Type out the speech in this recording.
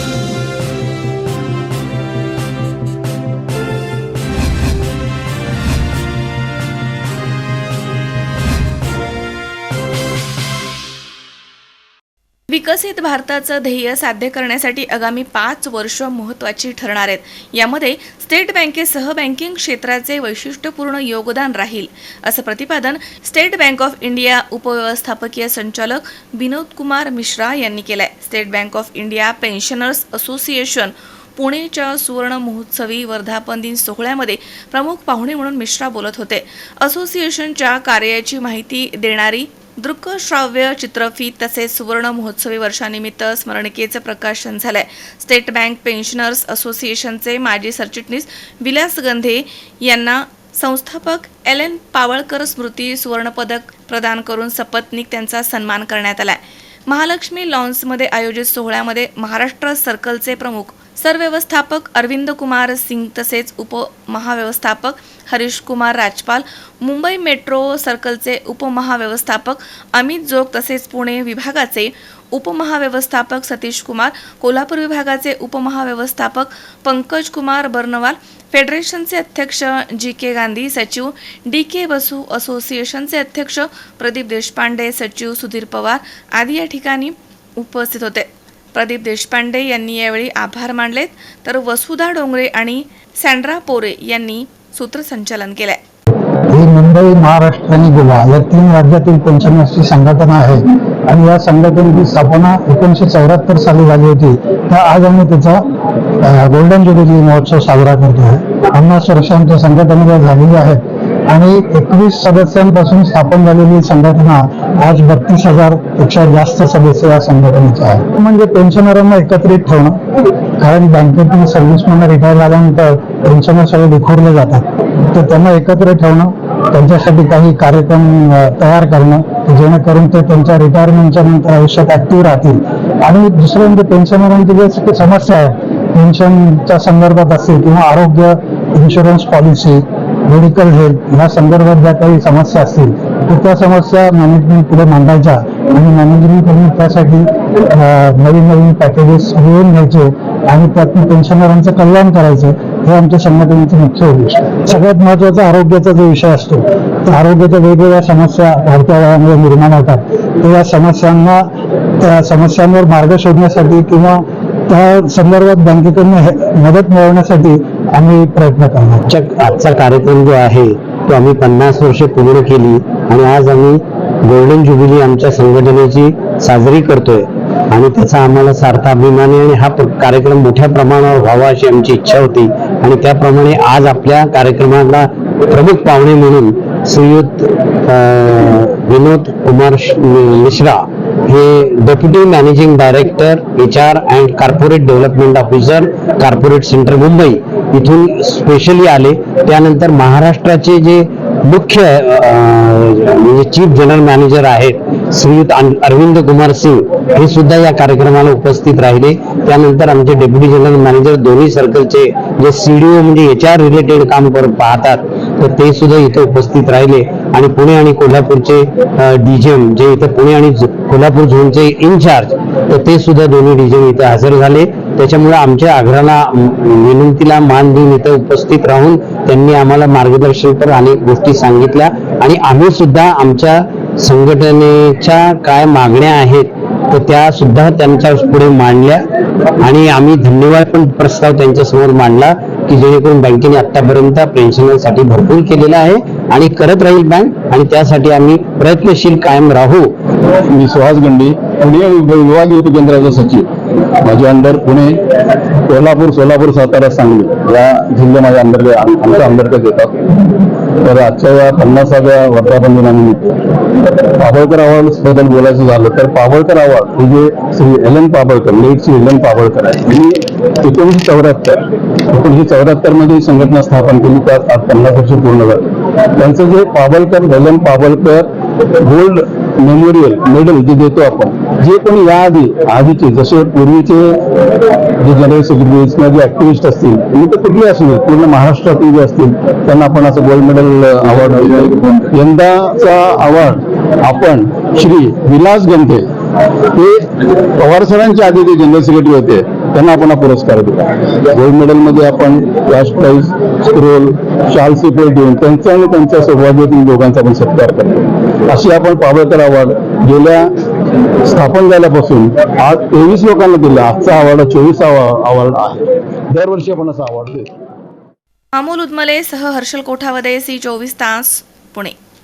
Thank you. विकसित भारताचं ध्येय साध्य करण्यासाठी आगामी पाच वर्ष महत्त्वाची ठरणार आहेत. यामध्ये स्टेट बँकेसह बँकिंग क्षेत्राचे वैशिष्ट्यपूर्ण योगदान राहील असं प्रतिपादन स्टेट बँक ऑफ इंडिया उपव्यवस्थापकीय संचालक विनोद कुमार मिश्रा यांनी केलंय. State Bank of India pensioners association पुणेच्या सुवर्ण महोत्सवी वर्धापन दिन सोहळ्यामध्ये प्रमुख पाहुणे म्हणून मिश्रा बोलत होते. असोसिएशनच्या कार्याची माहिती देणारी दृकश्राव्य चित्रफीत तसेच सुवर्ण महोत्सवी वर्षानिमित्त स्मरणिकेचं प्रकाशन झालंय. स्टेट बँक पेन्शनर्स असोसिएशनचे माजी सरचिटणीस विलास गंधे यांना संस्थापक एल एन पावळकर स्मृती सुवर्णपदक प्रदान करून सपत्नीक त्यांचा सन्मान करण्यात आलाय. महालक्ष्मी लॉन्समध्ये आयोजित सोहळ्यामध्ये महाराष्ट्र सर्कलचे प्रमुख सरव्यवस्थापक अरविंद कुमार सिंग तसेच उपमहाव्यवस्थापक हरीश कुमार राजपाल मुंबई मेट्रो सर्कलचे उपमहाव्यवस्थापक अमित जोग तसेच पुणे विभागाचे उपमहाव्यवस्थापक सतीश कुमार कोल्हापूर विभागाचे उपमहाव्यवस्थापक पंकज कुमार बर्नवाल फेडरेशनचे अध्यक्ष जी के गांधी सचिव डी के बसू असोसिएशनचे अध्यक्ष प्रदीप देशपांडे सचिव सुधीर पवार आदी या ठिकाणी उपस्थित होते. प्रदीप देशपांडे यांनी यावेळी आभार मानलेत. तर वसुधा डोंगरे आणि सँड्रा पोरे यांनी सूत्रसंचालन केलंय. ही मुंबई महाराष्ट्र आणि गोवा या तीन राज्यातील पेन्शनर्सची संघटना आहे आणि या संघटनेची स्थापना एकोणीशे चौऱ्याहत्तर साली झाली होती. तर आज आम्ही त्याचा गोल्डन ज्युबिली महोत्सव साजरा करतो आहे पन्नास वर्षांच्या संघटनेला झालेली आहे. आणि एकवीस सदस्यांपासून स्थापन झालेली संघटना आज बत्तीस हजारपेक्षा जास्त सदस्य या संघटनेचे आहेत. म्हणजे पेन्शनरांना एकत्रित ठेवणं कारण बँकेतून सर्व्हिसमॅन रिटायर झाल्यानंतर पेन्शनर सगळे विखुरले जातात. तर त्यांना एकत्र ठेवणं त्यांच्यासाठी काही कार्यक्रम तयार करणं जेणेकरून ते त्यांच्या रिटायरमेंटच्या नंतर आयुष्यात ऍक्टिव्ह राहतील. आणि दुसरं म्हणजे पेन्शनरांची जे समस्या आहे पेन्शनच्या संदर्भात असेल किंवा आरोग्य इन्शुरन्स पॉलिसी मेडिकल हेल्थ या संदर्भात ज्या काही समस्या असतील तर त्या समस्या मॅनेजमेंट पुढे मांडायच्या आणि मॅनेजमेंटकडून त्यासाठी नवीन नवीन पॅकेजेस मिळवून घ्यायचे आणि त्यातून पेन्शनरांचं कल्याण करायचं हे आमच्या संघटनेचे मुख्य उद्देश. सगळ्यात महत्त्वाचा आरोग्याचा जो विषय असतो तर आरोग्याच्या वेगवेगळ्या समस्या वाढत्या वयामध्ये निर्माण होतात. तर या समस्यांना त्या समस्यांवर मार्ग शोधण्यासाठी किंवा त्या संदर्भात बँकेकडून मदत मिळवण्यासाठी आम्ही प्रयत्न करणार. आजच्या आजचा कार्यक्रम जो आहे तो आम्ही पन्नास वर्षे पूर्ण केली आणि आज आम्ही गोल्डन ज्युबिली आमच्या संघटनेची साजरी करतोय. आणि त्याचा आम्हाला सार्थ अभिमान आहे आणि हा कार्यक्रम मोठ्या प्रमाणावर व्हावा अशी आमची इच्छा होती. आणि त्याप्रमाणे आज आपल्या कार्यक्रमाला प्रमुख पाहुणे म्हणून श्रीयुत अं, विनोद कुमार मिश्रा हे deputy managing director H R and corporate development officer corporate centre Mumbai इथून स्पेशली आले. त्यानंतर महाराष्ट्राचे जे मुख्य म्हणजे चीफ जनरल मॅनेजर आहेत श्रीयुत अरविंद कुमार सिंग हे सुद्धा या कार्यक्रमाला उपस्थित राहिले. त्यानंतर आमचे डेप्युटी जनरल मॅनेजर दोन्ही सर्कलचे जे सीडीओ म्हणजे एच आर रिलेटेड काम करून पाहतात तर ते सुद्धा इथे उपस्थित राहिले. आणि पुणे आणि कोल्हापूरचे डीजेम जे इथे पुणे आणि कोल्हापूर झोनचे इन्चार्ज तर ते सुद्धा दोन्ही डीजेम इथे हजर झाले. त्याच्यामुळे आमच्या आग्रहाला विनंतीला मान देऊन इथं उपस्थित राहून त्यांनी आम्हाला मार्गदर्शनपर अनेक गोष्टी सांगितल्या. आणि आम्ही सुद्धा आमच्या संघटनेच्या काय मागण्या आहेत तर त्या सुद्धा त्यांच्या पुढे मांडल्या. आणि आम्ही धन्यवाद पण प्रस्ताव त्यांच्यासमोर मांडला की जेणेकरून बँकेने आतापर्यंत पेन्शनरसाठी भरपूर केलेला आहे. आणि करत राहील बँक आणि त्यासाठी आम्ही प्रयत्नशील कायम राहू. मी सुहास गंडी पुणे विभागीय उपकेंद्राचा सचिव. माझे अंडर पुणे कोल्हापूर सोलापूर सातारा सांगली. या जिल्हे माझ्या अंतर्गत आमच्या अंतर्गत येतात. तर आजच्या या पन्नासाव्या वर्धापन दिनानिमित्त पाबळकर अवॉर्ड बोलायचं झालं तर पाबळकर अवॉर्ड हे जे Shri L N Pabalkar late Shri L N Pabalkar आहे मी एकोणीसशे चौऱ्याहत्तर एकोणीसशे चौऱ्याहत्तरमध्ये संघटना स्थापन केली. त्यात आज पन्नास वर्ष पूर्ण झाली. त्यांचं जे Pabalkar L Pabalkar gold memorial medal जे देतो आपण जे कोणी याआधी आधीचे जसे पूर्वीचे जे जनरल सेक्रेटरीज किंवा जे ऍक्टिव्हिस्ट असतील म्हणजे ते कुठले असले पूर्ण महाराष्ट्रातील जे असतील त्यांना आपण असं गोल्ड मेडल अवॉर्ड यंदाचा अवॉर्ड आपण श्री विलास गंधे हे पवार सरांच्या आधी ते जनरल सेक्रेटरी होते त्यांना आपण हा पुरस्कार दिला गोल्ड मेडलमध्ये आपण कॅश प्राईज स्क्रोल शाल सिपेट देऊन त्यांचा आणि त्यांच्या सौभाग्यातील दोघांचा आपण सत्कार करतो. अशी आपण पाबळकर अवॉर्ड गेल्या स्थापन झाल्यापासून आज तेवीस लोकांना दिला. आजचा अवॉर्ड चोवीसावा अवॉर्ड आहे. दरवर्षी आपण असा अवॉर्ड देतो. अमोल उदमले सह हर्षल कोठावदे सी चोवीस तास पुणे.